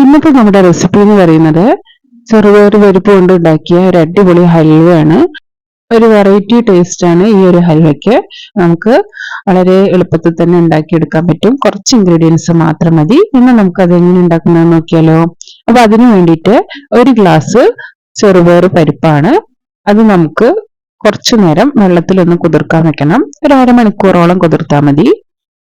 ഇന്നത്തെ നമ്മുടെ റെസിപ്പി എന്ന് പറയുന്നത് ചെറുപയർ പരിപ്പ് കൊണ്ട് ഉണ്ടാക്കിയ ഒരു അടിപൊളി ഹൽവയാണ്. ഒരു വെറൈറ്റി ടേസ്റ്റ് ആണ് ഈ ഒരു ഹൽവയ്ക്ക്. നമുക്ക് വളരെ എളുപ്പത്തിൽ തന്നെ ഉണ്ടാക്കിയെടുക്കാൻ പറ്റും. കുറച്ച് ഇൻഗ്രീഡിയൻസ് മാത്രം മതി. ഇന്ന് നമുക്ക് അത് എങ്ങനെ ഉണ്ടാക്കുന്നത് നോക്കിയാലോ? അപ്പൊ അതിനു വേണ്ടിയിട്ട് ഒരു ഗ്ലാസ് ചെറുപയർ പരിപ്പാണ്. അത് നമുക്ക് കുറച്ചു നേരം വെള്ളത്തിലൊന്ന് കുതിർക്കാൻ വെക്കണം. ഒരു അരമണിക്കൂറോളം കുതിർത്താൽ മതി.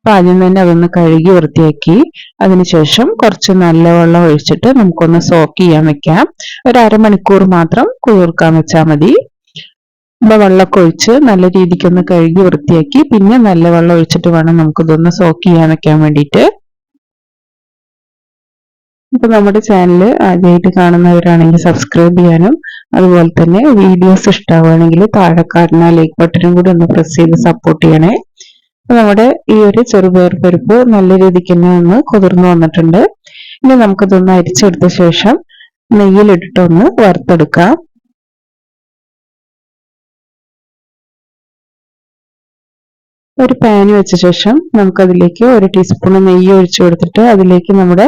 അപ്പൊ ആദ്യം തന്നെ അതൊന്ന് കഴുകി വൃത്തിയാക്കി. അതിനുശേഷം കുറച്ച് നല്ല വെള്ളം ഒഴിച്ചിട്ട് നമുക്കൊന്ന് സോക്ക് ചെയ്യാൻ വെക്കാം. ഒരു അരമണിക്കൂർ മാത്രം കുതിർക്കാൻ വെച്ചാൽ മതി. അപ്പൊ വെള്ളമൊക്കെ ഒഴിച്ച് നല്ല രീതിക്ക് ഒന്ന് കഴുകി വൃത്തിയാക്കി പിന്നെ നല്ല വെള്ളം ഒഴിച്ചിട്ട് വേണം നമുക്കിതൊന്ന് സോക്ക് ചെയ്യാൻ വെക്കാൻ വേണ്ടിയിട്ട്. ഇപ്പൊ നമ്മുടെ ചാനൽ ആദ്യമായിട്ട് കാണുന്നവരാണെങ്കിൽ സബ്സ്ക്രൈബ് ചെയ്യാനും അതുപോലെ തന്നെ വീഡിയോസ് ഇഷ്ടമാവുകയാണെങ്കിൽ താഴെ കാണുന്ന ലൈക്ക് ബട്ടനും കൂടി ഒന്ന് പ്രസ് ചെയ്ത് സപ്പോർട്ട് ചെയ്യണേ. നമ്മുടെ ഈ ഒരു ചെറുപയർ പരിപ്പ് നല്ല രീതിക്ക് തന്നെ ഒന്ന് കുതിർന്നു വന്നിട്ടുണ്ട്. ഇനി നമുക്കിതൊന്ന് അരിച്ചെടുത്ത ശേഷം നെയ്യിലിട്ടിട്ടൊന്ന് വറുത്തെടുക്കാം. ഒരു പാൻ വെച്ച ശേഷം നമുക്കതിലേക്ക് ഒരു ടീസ്പൂൺ നെയ്യ് ഒഴിച്ചു കൊടുത്തിട്ട് അതിലേക്ക് നമ്മുടെ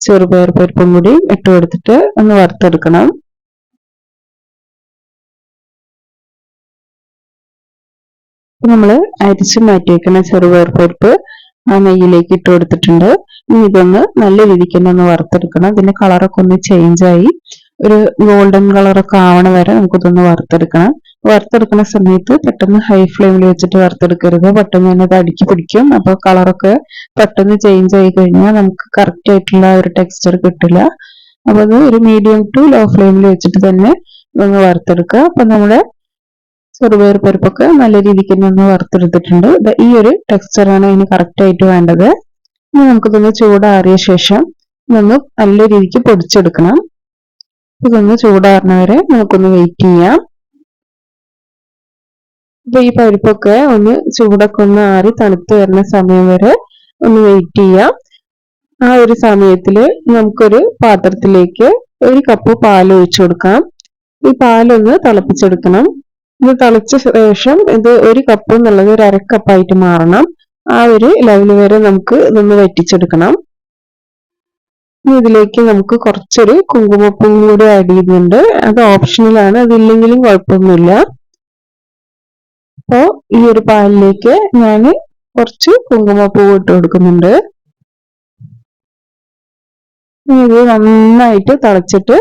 ചെറുപയർ പരിപ്പും കൂടി ഇട്ട് കൊടുത്തിട്ട് ഒന്ന് വറുത്തെടുക്കണം. നമ്മൾ അരിച്ച് മാറ്റി വെക്കുന്ന ചെറുപയർ പരിപ്പ് ആ നെയ്യിലേക്ക് ഇട്ട് കൊടുത്തിട്ടുണ്ട്. ഇനി ഇതൊന്ന് നല്ല രീതിക്ക് തന്നെ ഒന്ന് വറുത്തെടുക്കണം. ഇതിന്റെ കളറൊക്കെ ഒന്ന് ചേഞ്ച് ആയി. ഒരു ഗോൾഡൻ കളറൊക്കെ ആവണ വരെ നമുക്കിതൊന്ന് വറുത്തെടുക്കണം. വറുത്തെടുക്കുന്ന സമയത്ത് പെട്ടെന്ന് ഹൈ ഫ്ലെയിമിൽ വെച്ചിട്ട് വറുത്തെടുക്കരുത്. പെട്ടെന്ന് തന്നെ അത് അടുക്കി പിടിക്കും. അപ്പൊ കളറൊക്കെ പെട്ടെന്ന് ചേഞ്ച് ആയി കഴിഞ്ഞാൽ നമുക്ക് കറക്റ്റ് ആയിട്ടുള്ള ഒരു ടെക്സ്ചർ കിട്ടില്ല. അപ്പൊ അത് ഒരു മീഡിയം ടു ലോ ഫ്ലെയിമിൽ വെച്ചിട്ട് തന്നെ ഒന്ന് വറുത്തെടുക്കുക. അപ്പൊ നമ്മുടെ ചെറുപയർ പരിപ്പൊക്കെ നല്ല രീതിക്ക് തന്നെ ഒന്ന് വറുത്തെടുത്തിട്ടുണ്ട്. ഈ ഒരു ടെക്സ്ചറാണ് ഇനി കറക്റ്റ് ആയിട്ട് വേണ്ടത്. ഇനി നമുക്കിതൊന്ന് ചൂടാറിയ ശേഷം ഇതൊന്ന് നല്ല രീതിക്ക് പൊടിച്ചെടുക്കണം. ഇതൊന്ന് ചൂടാറുന്നവരെ നമുക്കൊന്ന് വെയിറ്റ് ചെയ്യാം. അപ്പൊ ഈ പരിപ്പൊക്കെ ഒന്ന് ചൂടൊക്കെ ഒന്ന് ആറി തണുത്ത് വരുന്ന സമയം വരെ ഒന്ന് വെയിറ്റ് ചെയ്യാം. ആ ഒരു സമയത്തിൽ നമുക്കൊരു പാത്രത്തിലേക്ക് ഒരു കപ്പ് പാൽ ഒഴിച്ചു കൊടുക്കാം. ഈ പാലൊന്ന് തിളപ്പിച്ചെടുക്കണം. ഇത് തിളച്ച ശേഷം ഇത് ഒരു കപ്പ് എന്നുള്ളത് ഒരു അരക്കപ്പായിട്ട് മാറണം. ആ ഒരു ലെവൽ വരെ നമുക്ക് ഇതൊന്ന് വറ്റിച്ചെടുക്കണം. ഇതിലേക്ക് നമുക്ക് കുറച്ചൊരു കുങ്കുമപ്പൂ കൂടി ആഡ് ചെയ്യുന്നുണ്ട് അത് ഓപ്ഷണലാണ് അതില്ലെങ്കിലും കുഴപ്പമൊന്നുമില്ല. അപ്പോ ഈ ഒരു പാലിലേക്ക് ഞാൻ കുറച്ച് കുങ്കുമപ്പൂ ഇട്ട് കൊടുക്കുന്നുണ്ട്. ഇത് നന്നായിട്ട് തിളച്ചിട്ട്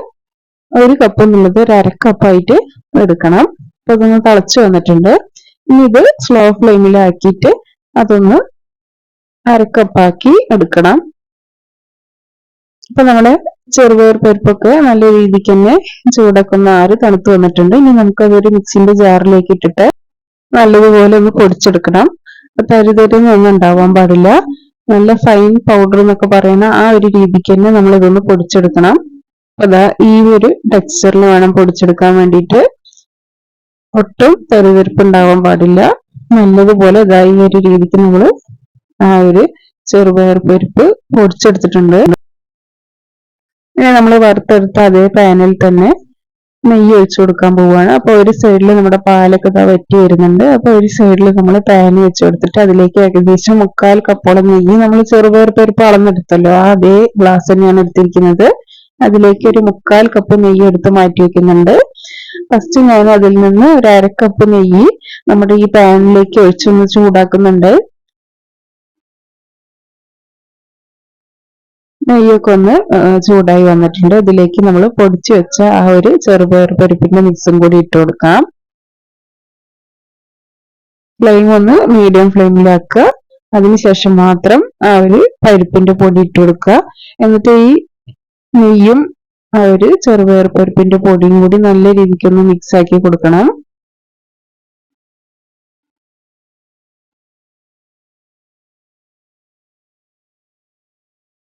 ഒരു കപ്പ് എന്നുള്ളത് ഒരു അരക്കപ്പായിട്ട് എടുക്കണം. അപ്പൊ അതൊന്ന് തിളച്ചു വന്നിട്ടുണ്ട്. ഇനി ഇത് സ്ലോ ഫ്ലെയിമിലാക്കിയിട്ട് അതൊന്ന് അരക്കപ്പാക്കി എടുക്കണം. ഇപ്പൊ നമ്മുടെ ചെറുപയർ പരിപ്പൊക്കെ നല്ല രീതിക്ക് തന്നെ ചൂടൊക്കെ ഒന്ന് ആറി തണുത്ത് വന്നിട്ടുണ്ട്. ഇനി നമുക്കതൊരു മിക്സിന്റെ ജാറിലേക്ക് ഇട്ടിട്ട് നല്ലതുപോലെ ഒന്ന് പൊടിച്ചെടുക്കണം. തരിതരിന്ന് ഒന്നും ഉണ്ടാവാൻ പാടില്ല. നല്ല ഫൈൻ പൗഡർ എന്നൊക്കെ പറയുന്ന ആ ഒരു രീതിക്ക് തന്നെ നമ്മൾ ഇതൊന്ന് പൊടിച്ചെടുക്കണം. അതാ ഈ ഒരു ടെക്സ്ചറിൽ വേണം പൊടിച്ചെടുക്കാൻ വേണ്ടിയിട്ട്. ഒട്ടും തെരുവിരിപ്പ് ഉണ്ടാവാൻ പാടില്ല. നല്ലതുപോലെ ഇതാ ഈ ഒരു രീതിക്ക് നമ്മൾ ആ ഒരു ചെറുപയർ പരിപ്പ് പൊടിച്ചെടുത്തിട്ടുണ്ട്. ഇനി നമ്മൾ വറുത്തെടുത്ത അതേ പാനിൽ തന്നെ നെയ്യ് ഒഴിച്ചു കൊടുക്കാൻ പോവുകയാണ്. അപ്പൊ ഒരു സൈഡിൽ നമ്മുടെ പാലൊക്കെ ഇതാ വറ്റി വരുന്നുണ്ട്. അപ്പൊ ഒരു സൈഡിൽ നമ്മൾ പാൻ വെച്ച് കൊടുത്തിട്ട് അതിലേക്ക് ഏകദേശം മുക്കാൽ കപ്പോളം നെയ്യ് നമ്മൾ ചെറുപയർ പരിപ്പ് അളന്നെടുത്തല്ലോ. ആ അതേ ഗ്ലാസ് തന്നെയാണ് എടുത്തിരിക്കുന്നത്. അതിലേക്ക് ഒരു മുക്കാൽ കപ്പ് നെയ്യ് എടുത്ത് മാറ്റി വെക്കുന്നുണ്ട്. ഫസ്റ്റ് ഞാൻ അതിൽ നിന്ന് ഒരു അരക്കപ്പ് നെയ്യ് നമ്മുടെ ഈ പാനിലേക്ക് ഒഴിച്ചൊന്ന് ചൂടാക്കുന്നുണ്ട്. നെയ്യൊക്കെ ഒന്ന് ചൂടായി വന്നിട്ടുണ്ട്. ഇതിലേക്ക് നമ്മൾ പൊടിച്ചു വെച്ച ആ ഒരു ചെറുപയർ പരിപ്പിന്റെ മിക്സും കൂടി ഇട്ട് കൊടുക്കാം. ഫ്ലെയിം ഒന്ന് മീഡിയം ഫ്ലെയിമിലാക്കുക അതിനുശേഷം മാത്രം ആ ഒരു പരിപ്പിന്റെ പൊടി ഇട്ട് കൊടുക്കുക. എന്നിട്ട് ഈ നെയ്യും ആ ഒരു ചെറുപയർ പരിപ്പിന്റെ പൊടിയും കൂടി നല്ല രീതിക്ക് ഒന്ന് മിക്സ് ആക്കി കൊടുക്കണം.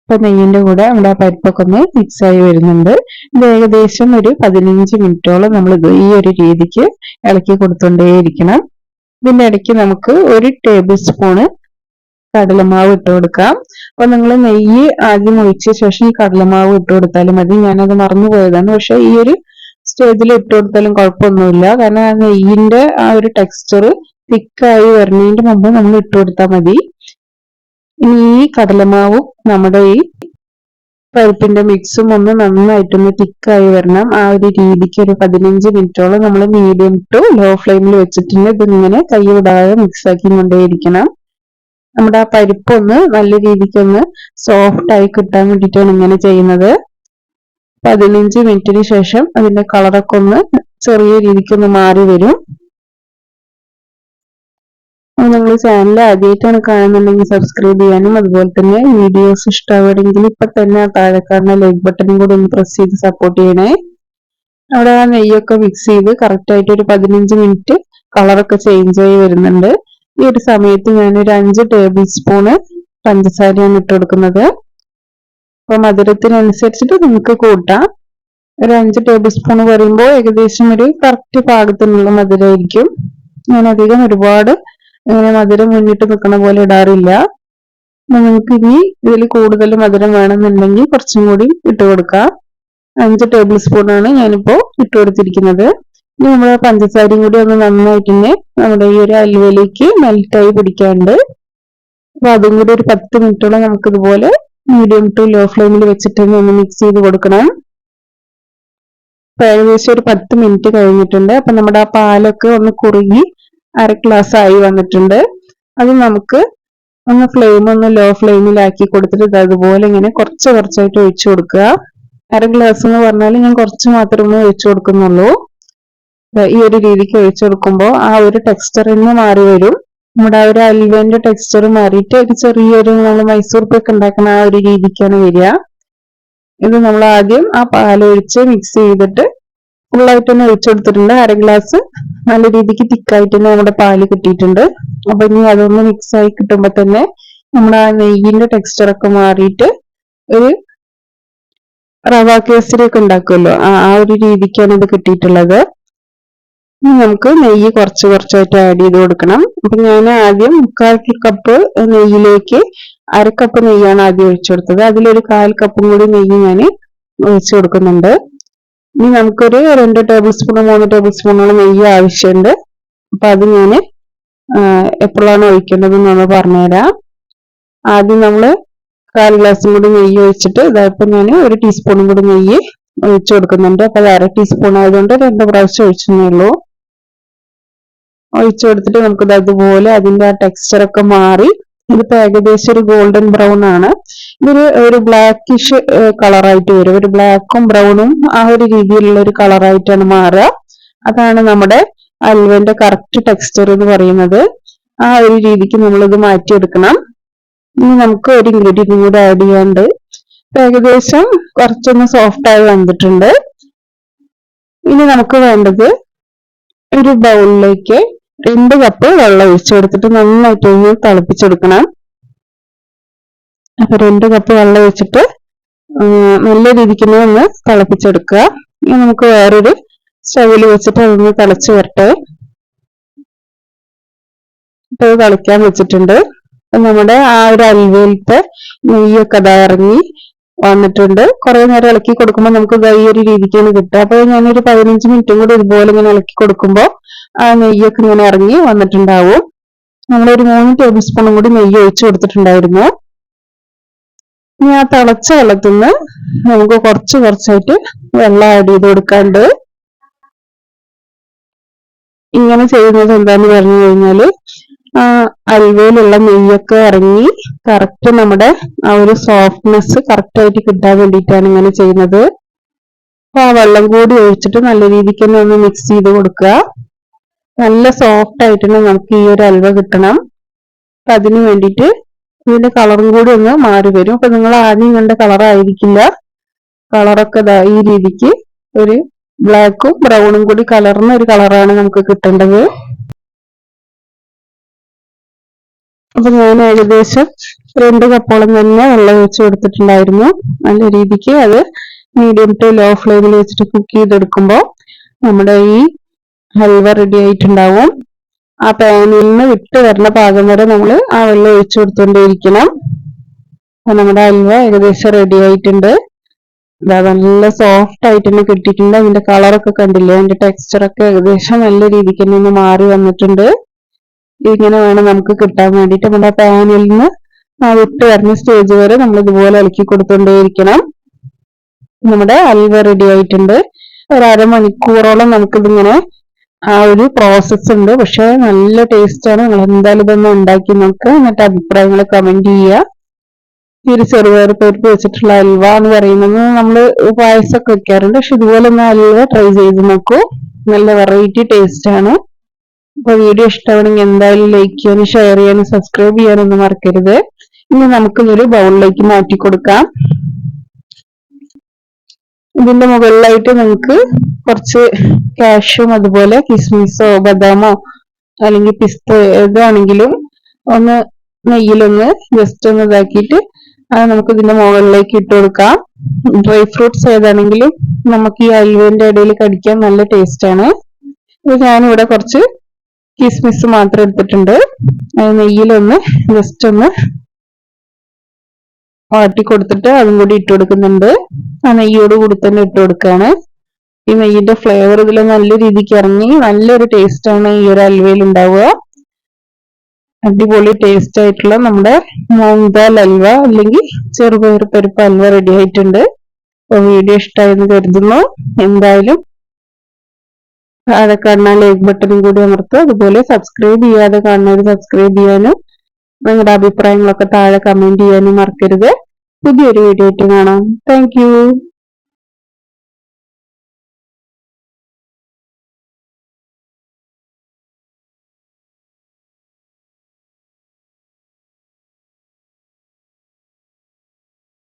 ഇപ്പൊ നെയ്യിന്റെ കൂടെ നമ്മുടെ ആ പരിപ്പൊക്കെ ഒന്ന് മിക്സ് ആയി വരുന്നുണ്ട്. ഇത് ഏകദേശം ഒരു പതിനഞ്ച് മിനിറ്റോളം നമ്മൾ ഇത് ഈ ഒരു രീതിക്ക് ഇളക്കി കൊടുത്തോണ്ടേയിരിക്കണം. ഇതിന്റെ ഇടയ്ക്ക് നമുക്ക് ഒരു ടേബിൾ സ്പൂണ് കടലമാവ് ഇട്ട് കൊടുക്കാം അപ്പൊ നിങ്ങൾ നെയ്യ് ആദ്യം ഒഴിച്ച ശേഷം ഈ കടലമാവ് ഇട്ട് കൊടുത്താലും മതി. ഞാനത് മറന്നു പോയതാണ്. പക്ഷെ ഈ ഒരു സ്റ്റേജിൽ ഇട്ട് കൊടുത്താലും കുഴപ്പമൊന്നുമില്ല. കാരണം ആ നെയ്യിന്റെ ആ ഒരു ടെക്സ്ചർ തിക്കായി വരുന്നതിന്റെ മുമ്പ് നമ്മൾ ഇട്ട് കൊടുത്താൽ മതി. ഇനി ഈ കടലമാവും നമ്മുടെ ഈ പരിപ്പിന്റെ മിക്സും ഒന്ന് നന്നായിട്ടൊന്ന് തിക്കായി വരണം. ആ ഒരു രീതിക്ക് ഒരു പതിനഞ്ച് മിനിറ്റോളം നമ്മൾ മീഡിയം ടു ലോ ഫ്ലെയിമിൽ വെച്ചിട്ടുണ്ട്. ഇതിങ്ങനെ കൈ വിടാതെ മിക്സ് ആക്കി കൊണ്ടേയിരിക്കണം നമ്മുടെ ആ പരിപ്പൊന്ന് നല്ല രീതിക്കൊന്ന് സോഫ്റ്റ് ആയി കിട്ടാൻ വേണ്ടിയിട്ടാണ് ഇങ്ങനെ ചെയ്യുന്നത്. പതിനഞ്ച് മിനിറ്റിന് ശേഷം അതിന്റെ കളറൊക്കെ ഒന്ന് ചെറിയ രീതിക്കൊന്ന് മാറി വരും. നിങ്ങൾ ചാനൽ ആദ്യമായിട്ടാണ് കാണുന്നുണ്ടെങ്കിൽ സബ്സ്ക്രൈബ് ചെയ്യാനും അതുപോലെ തന്നെ വീഡിയോസ് ഇഷ്ടമാവുകയാണെങ്കിൽ ഇപ്പൊ തന്നെ താഴെ കാണുന്ന ലൈക്ക് ബട്ടണും കൂടി ഒന്ന് പ്രസ് ചെയ്ത് സപ്പോർട്ട് ചെയ്യണേ. അവിടെ ആ നെയ്യൊക്കെ മിക്സ് ചെയ്ത് കറക്റ്റ് ആയിട്ട് ഒരു പതിനഞ്ച് മിനിറ്റ് കളറൊക്കെ ചേഞ്ച് ആയി വരുന്നുണ്ട്. ഈ ഒരു സമയത്ത് ഞാൻ ഒരു അഞ്ച് ടേബിൾ സ്പൂണ് പഞ്ചസാരയാണ് ഇട്ട് കൊടുക്കുന്നത് അപ്പൊ മധുരത്തിനനുസരിച്ചിട്ട് നിങ്ങൾക്ക് കൂട്ടാം. ഒരു അഞ്ച് ടേബിൾ സ്പൂൺ പറയുമ്പോൾ ഏകദേശം ഒരു കറക്റ്റ് പാകത്തിനുള്ള മധുരമായിരിക്കും. ഞാൻ അധികം ഒരുപാട് ഇങ്ങനെ മധുരം മുന്നിട്ട് നിൽക്കുന്ന പോലെ ഇടാറില്ല. നിങ്ങൾക്ക് ഇനി ഇതിൽ കൂടുതൽ മധുരം വേണമെന്നുണ്ടെങ്കിൽ കുറച്ചും കൂടി ഇട്ട് കൊടുക്കാം അഞ്ച് ടേബിൾ സ്പൂണാണ് ആണ് ഞാനിപ്പോ ഇട്ട് കൊടുത്തിരിക്കുന്നത് ഇനി നമ്മൾ പഞ്ചസാരയും കൂടി ഒന്ന് നന്നായിട്ട് തന്നെ നമ്മുടെ ഈ ഒരു അലുവയിലേക്ക് മെൽറ്റായി പിടിക്കാണ്ട്. അപ്പൊ അതും കൂടി ഒരു പത്ത് മിനിറ്റോളം നമുക്ക് ഇതുപോലെ മീഡിയം ടു ലോ ഫ്ലെയിമിൽ വെച്ചിട്ട് ഒന്ന് മിക്സ് ചെയ്ത് കൊടുക്കണം. ഏകദേശം ഒരു പത്ത് മിനിറ്റ് കഴിഞ്ഞിട്ടുണ്ട്. അപ്പൊ നമ്മുടെ ആ പാലൊക്കെ ഒന്ന് കുറുകി അര ഗ്ലാസ് ആയി വന്നിട്ടുണ്ട്. അത് നമുക്ക് ഒന്ന് ഫ്ലെയിം ഒന്ന് ലോ ഫ്ലെയിമിലാക്കി കൊടുത്തിട്ട് അതുപോലെ ഇങ്ങനെ കുറച്ച് കുറച്ചായിട്ട് ഒഴിച്ചു കൊടുക്കുക. അര ഗ്ലാസ് എന്ന് പറഞ്ഞാൽ ഞാൻ കുറച്ച് മാത്രമേ ഒഴിച്ചു കൊടുക്കുന്നുള്ളൂ. ഈ ഒരു രീതിക്ക് ഒഴിച്ചു കൊടുക്കുമ്പോൾ ആ ഒരു ടെക്സ്ചർ തന്നെ മാറി വരും. നമ്മുടെ ആ ഒരു അൽവേന്റെ ടെക്സ്ചർ മാറിയിട്ട് ഒരു ചെറിയൊരു നമ്മൾ മൈസൂർ പേക്ക് ഉണ്ടാക്കുന്ന ആ ഒരു രീതിക്കാണ് വരിക. ഇത് നമ്മൾ ആദ്യം ആ പാലൊഴിച്ച് മിക്സ് ചെയ്തിട്ട് ഫുള്ളായിട്ട് തന്നെ ഒഴിച്ചു കൊടുത്തിട്ടുണ്ട്. അര ഗ്ലാസ് നല്ല രീതിക്ക് തിക്കായിട്ട് തന്നെ നമ്മുടെ പാൽ കിട്ടിയിട്ടുണ്ട്. അപ്പൊ ഇനി അതൊന്ന് മിക്സ് ആയി കിട്ടുമ്പോ തന്നെ നമ്മുടെ ആ നെയ്യിന്റെ ടെക്സ്ചർ ഒക്കെ മാറിയിട്ട് ഒരു റവ കേസരി ഒക്കെ ഉണ്ടാക്കുമല്ലോ ആ ഒരു രീതിക്കാണ് ഇത് കിട്ടിയിട്ടുള്ളത്. ഇനി നമുക്ക് നെയ്യ് കുറച്ച് കുറച്ചായിട്ട് ആഡ് ചെയ്ത് കൊടുക്കണം. അപ്പൊ ഞാൻ ആദ്യം മുക്കാൽ കപ്പ് നെയ്യിലേക്ക് അര കപ്പ് നെയ്യാണ് ആദ്യം ഒഴിച്ചു കൊടുത്തത്. അതിലൊരു കാൽ കപ്പും കൂടി നെയ്യ് ഞാൻ ഒഴിച്ചു കൊടുക്കുന്നുണ്ട്. ഇനി നമുക്കൊരു രണ്ട് ടേബിൾ സ്പൂൺ മൂന്ന് ടേബിൾ സ്പൂണോളം നെയ്യ് ആവശ്യമുണ്ട് അപ്പൊ അത് ഞാൻ എപ്പോഴാണ് ഒഴിക്കേണ്ടത് നമ്മൾ പറഞ്ഞുതരാം. ആദ്യം നമ്മൾ കാൽ ഗ്ലാസും കൂടി നെയ്യ് ഒഴിച്ചിട്ട് ഇതായപ്പോ ഞാൻ ഒരു ടീസ്പൂണും കൂടി നെയ്യ് ഒഴിച്ചു കൊടുക്കുന്നുണ്ട്. അപ്പൊ അത് അര ടീസ്പൂൺ ആയതുകൊണ്ട് രണ്ട് പ്രാവശ്യം ഒഴിച്ചേ ഉള്ളൂ. ഒഴിച്ചു കൊടുത്തിട്ട് നമുക്കിത് അതുപോലെ അതിന്റെ ആ ടെക്സ്ചർ ഒക്കെ മാറി. ഇതിപ്പോ ഏകദേശം ഒരു ഗോൾഡൻ ബ്രൗൺ ആണ്. ഇതൊരു ഒരു ബ്ലാക്കിഷ് കളറായിട്ട് വരും. ഒരു ബ്ലാക്കും ബ്രൗണും ആ ഒരു രീതിയിലുള്ള ഒരു കളറായിട്ടാണ് മാറുക. അതാണ് നമ്മുടെ അൽവന്റെ കറക്റ്റ് ടെക്സ്ചർ എന്ന് പറയുന്നത്. ആ ഒരു രീതിക്ക് നമ്മളിത് മാറ്റിയെടുക്കണം. ഇനി നമുക്ക് ഒരു ഇൻഗ്രീഡിയന്റും കൂടെ ആഡ് ചെയ്യാണ്ട് ഏകദേശം കുറച്ചൊന്ന് സോഫ്റ്റ് ആയി വന്നിട്ടുണ്ട്. ഇനി നമുക്ക് വേണ്ടത് ഒരു ബൗളിലേക്ക് രണ്ട് കപ്പ് വെള്ളം ഒഴിച്ചു കൊടുത്തിട്ട് നന്നായിട്ട് ഒന്ന് തിളപ്പിച്ചെടുക്കണം. അപ്പൊ രണ്ട് കപ്പ് വെള്ളം ഒഴിച്ചിട്ട് നല്ല രീതിക്ക് ഒന്ന് തിളപ്പിച്ചെടുക്കുക. ഇനി നമുക്ക് വേറൊരു സ്റ്റവിൽ വെച്ചിട്ട് അതൊന്ന് തിളച്ച് വരട്ടെ. ഇപ്പൊ തിളയ്ക്കാൻ വെച്ചിട്ടുണ്ട്. നമ്മുടെ ആ ഒരു അൽവയിലത്തെ നെയ്യൊക്കെ ഇറങ്ങി വന്നിട്ടുണ്ട്. കുറെ നേരം ഇളക്കി കൊടുക്കുമ്പോൾ നമുക്ക് ഈ ഒരു രീതിക്കാണ് കിട്ടുക അപ്പൊ ഞാനൊരു പതിനഞ്ച് മിനിറ്റും കൂടി ഇതുപോലെ ഇങ്ങനെ ഇളക്കി കൊടുക്കുമ്പോൾ ആ നെയ്യൊക്കെ ഇങ്ങനെ ഇറങ്ങി വന്നിട്ടുണ്ടാവും. നമ്മളൊരു മൂന്ന് ടേബിൾ സ്പൂണും കൂടി നെയ്യ് ഒഴിച്ചു കൊടുത്തിട്ടുണ്ടായിരുന്നു. ഇനി ആ തിളച്ച വെള്ളത്തിൽ നിന്ന് നമുക്ക് കുറച്ച് കുറച്ചായിട്ട് വെള്ളം ആഡ് ചെയ്ത് കൊടുക്കാണ്ട് ഇങ്ങനെ ചെയ്യുന്നത് എന്താന്ന് പറഞ്ഞു കഴിഞ്ഞാൽ അൽവയിലുള്ള നെയ്യൊക്കെ ഇറങ്ങി കറക്റ്റ് നമ്മുടെ ആ ഒരു സോഫ്റ്റ്നെസ് കറക്റ്റ് ആയിട്ട് കിട്ടാൻ വേണ്ടിയിട്ടാണ് ഇങ്ങനെ ചെയ്യുന്നത്. അപ്പൊ ആ വെള്ളം കൂടി ഒഴിച്ചിട്ട് നല്ല രീതിക്ക് തന്നെ ഒന്ന് മിക്സ് ചെയ്ത് കൊടുക്കുക. നല്ല സോഫ്റ്റ് ആയിട്ട് തന്നെ നമുക്ക് ഈ ഒരു അൽവ കിട്ടണം. അപ്പൊ അതിന് വേണ്ടിയിട്ട് ഇതിന്റെ കളറും കൂടി ഒന്ന് മാറി വരും. അപ്പൊ നിങ്ങൾ ആദ്യം കണ്ട കളർ ആയിരിക്കില്ല. കളറൊക്കെ ഈ രീതിക്ക് ഒരു ബ്ലാക്കും ബ്രൗണും കൂടി കലർന്ന ഒരു കളറാണ് നമുക്ക് കിട്ടേണ്ടത്. അപ്പൊ ഞാൻ ഏകദേശം രണ്ട് കപ്പോളം തന്നെ വെള്ളം ഒഴിച്ച് കൊടുത്തിട്ടുണ്ടായിരുന്നു. നല്ല രീതിക്ക് അത് മീഡിയം ടു ലോ ഫ്ലെയിമിൽ വെച്ചിട്ട് കുക്ക് ചെയ്തെടുക്കുമ്പോൾ നമ്മുടെ ഈ ഹൽവ റെഡി ആയിട്ടുണ്ടാവും. ആ പാനിൽ നിന്ന് വിട്ട് വരുന്ന പാകം വരെ നമ്മൾ ആ വെള്ളം ഒഴിച്ചു കൊടുത്തുകൊണ്ടേയിരിക്കണം അപ്പൊ നമ്മുടെ ഹൽവ ഏകദേശം റെഡി ആയിട്ടുണ്ട്. നല്ല സോഫ്റ്റ് ആയിട്ട് തന്നെ കിട്ടിയിട്ടുണ്ട്. അതിന്റെ കളറൊക്കെ കണ്ടില്ലേ? അതിന്റെ ടെക്സ്ചർ ഒക്കെ ഏകദേശം നല്ല രീതിക്ക് തന്നെ മാറി വന്നിട്ടുണ്ട്. ഇങ്ങനെ വേണം നമുക്ക് കിട്ടാൻ വേണ്ടിയിട്ട് നമ്മുടെ പാനിൽ നിന്ന് ആ വിട്ട് വരുന്ന സ്റ്റേജ് വരെ നമ്മൾ ഇതുപോലെ ഇളക്കി കൊടുത്തുകൊണ്ടേയിരിക്കണം നമ്മുടെ അൽവ റെഡി ആയിട്ടുണ്ട്. ഒരു അരമണിക്കൂറോളം നമുക്കിതിങ്ങനെ ആ ഒരു പ്രോസസ്സ് ഉണ്ട്. പക്ഷെ നല്ല ടേസ്റ്റാണ് നിങ്ങൾ എന്തായാലും ഇതൊന്ന് ഉണ്ടാക്കി നമുക്ക് എന്നിട്ട് അഭിപ്രായങ്ങൾ കമന്റ് ചെയ്യുക. ഈ ഒരു ചെറുപയർ പരിപ്പ് വെച്ചിട്ടുള്ള അൽവ എന്ന് പറയുന്നത് നമ്മൾ പായസമൊക്കെ വെക്കാറുണ്ട്. പക്ഷെ ഇതുപോലെ ഒന്ന് അൽവ ട്രൈ ചെയ്ത് നോക്കൂ. നല്ല വെറൈറ്റി ടേസ്റ്റ് ആണ്. അപ്പൊ വീഡിയോ ഇഷ്ടമാണെങ്കിൽ എന്തായാലും ലൈക്ക് ചെയ്യാനും ഷെയർ ചെയ്യാനും സബ്സ്ക്രൈബ് ചെയ്യാനൊന്നും മറക്കരുത്. ഇനി നമുക്കിതൊരു ബൗളിലേക്ക് മാറ്റി കൊടുക്കാം. ഇതിന്റെ മുകളിലായിട്ട് നമുക്ക് കുറച്ച് കാഷും അതുപോലെ കിസ്മിസോ ബദാമോ അല്ലെങ്കിൽ പിസ്ത ഏതാണെങ്കിലും ഒന്ന് നെയ്യിലൊന്ന് ജസ്റ്റ് ഒന്ന് ഇതാക്കിയിട്ട് അത് നമുക്ക് ഇതിന്റെ മുകളിലേക്ക് ഇട്ട് കൊടുക്കാം. ഡ്രൈ ഫ്രൂട്ട്സ് ഏതാണെങ്കിലും നമുക്ക് ഈ അലുവേന്റെ ഇടയിൽ കടിക്കാൻ നല്ല ടേസ്റ്റ് ആണ്. ഇത് ഞാനിവിടെ കുറച്ച് കിസ്മിസ് മാത്രം എടുത്തിട്ടുണ്ട്. അത് നെയ്യിലൊന്ന് ജസ്റ്റ് ഒന്ന് വാട്ടി കൊടുത്തിട്ട് അതും കൂടി ഇട്ട് കൊടുക്കുന്നുണ്ട്. ആ നെയ്യോട് കൂടി തന്നെ ഇട്ട് കൊടുക്കുകയാണ് ഈ നെയ്യിന്റെ ഫ്ലേവർ ഇതിൽ നല്ല രീതിക്ക് ഇറങ്ങി നല്ലൊരു ടേസ്റ്റ് ആണ് ഈ ഒരു അൽവയിൽ ഉണ്ടാവുക. അടിപൊളി ടേസ്റ്റ് ആയിട്ടുള്ള നമ്മുടെ മൂങ്ദാൽ അൽവ അല്ലെങ്കിൽ ചെറുപയർ പരിപ്പ് അൽവ റെഡി ആയിട്ടുണ്ട്. അപ്പൊ വീഡിയോ ഇഷ്ടമായെന്ന് കരുതുന്നു. എന്തായാലും താഴെ കാണുന്ന ലൈക്ക് ബട്ടണും കൂടി അമർത്തുക അതുപോലെ സബ്സ്ക്രൈബ് ചെയ്യാതെ കാണുന്നവർ സബ്സ്ക്രൈബ് ചെയ്യാനും നിങ്ങളുടെ അഭിപ്രായങ്ങളൊക്കെ താഴെ കമന്റ് ചെയ്യാനും മറക്കരുത്. പുതിയൊരു വീഡിയോ ആയിട്ട് കാണാം. താങ്ക്